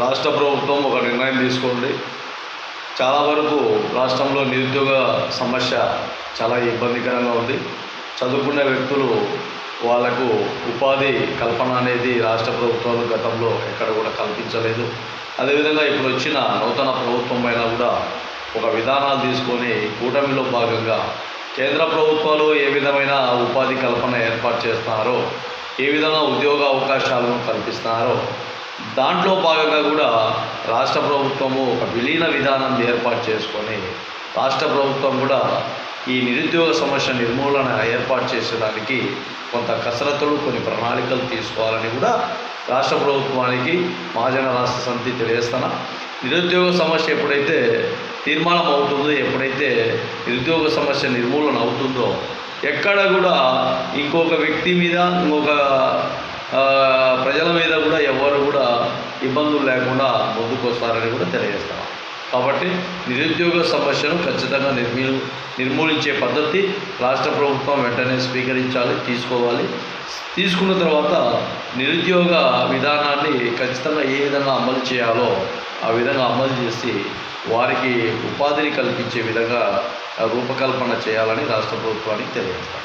రాష్ట్ర ప్రభుత్వం ఒక నిర్ణయం తీసుకోండి. చాలా వరకు రాష్ట్రంలో నిరుద్యోగ సమస్య చాలా ఇబ్బందికరంగా ఉంది. చదువుకునే వ్యక్తులు వాళ్ళకు ఉపాధి కల్పన అనేది రాష్ట్ర ప్రభుత్వాలు గతంలో ఎక్కడ కూడా కల్పించలేదు. అదేవిధంగా ఇప్పుడు వచ్చిన నూతన ప్రభుత్వం అయినా కూడా ఒక విధానాలు తీసుకొని కూటమిలో భాగంగా కేంద్ర ప్రభుత్వాలు ఏ విధమైన ఉపాధి కల్పన ఏర్పాటు చేస్తున్నారో ఏ విధంగా ఉద్యోగ అవకాశాలను కల్పిస్తున్నారో దాంట్లో భాగంగా కూడా రాష్ట్ర ప్రభుత్వము ఒక విలీన విధానం ఏర్పాటు చేసుకొని రాష్ట్ర ప్రభుత్వం కూడా ఈ నిరుద్యోగ సమస్య నిర్మూలన ఏర్పాటు చేసేదానికి కొంత కసరత్తులు కొన్ని ప్రణాళికలు తీసుకోవాలని కూడా రాష్ట్ర ప్రభుత్వానికి మహాజన రాష్ట్ర సమితి తెలియజేస్తాను నిరుద్యోగ సమస్య ఎప్పుడైతే తీర్మానం అవుతుందో ఎప్పుడైతే నిరుద్యోగ సమస్య నిర్మూలన అవుతుందో ఎక్కడ కూడా ఇంకొక వ్యక్తి మీద ఇంకొక ప్రజల మీద కూడా ఇబ్బందులు లేకుండా ముందుకు వస్తారని కూడా తెలియజేస్తాం. కాబట్టి నిరుద్యోగ సమస్యను ఖచ్చితంగా నిర్మూ నిర్మూలించే పద్ధతి రాష్ట్ర ప్రభుత్వం వెంటనే స్వీకరించాలి తీసుకోవాలి. తీసుకున్న తర్వాత నిరుద్యోగ విధానాన్ని ఖచ్చితంగా ఏ విధంగా అమలు చేయాలో ఆ విధంగా అమలు చేసి వారికి ఉపాధిని కల్పించే విధంగా రూపకల్పన చేయాలని రాష్ట్ర ప్రభుత్వానికి తెలియజేస్తాం.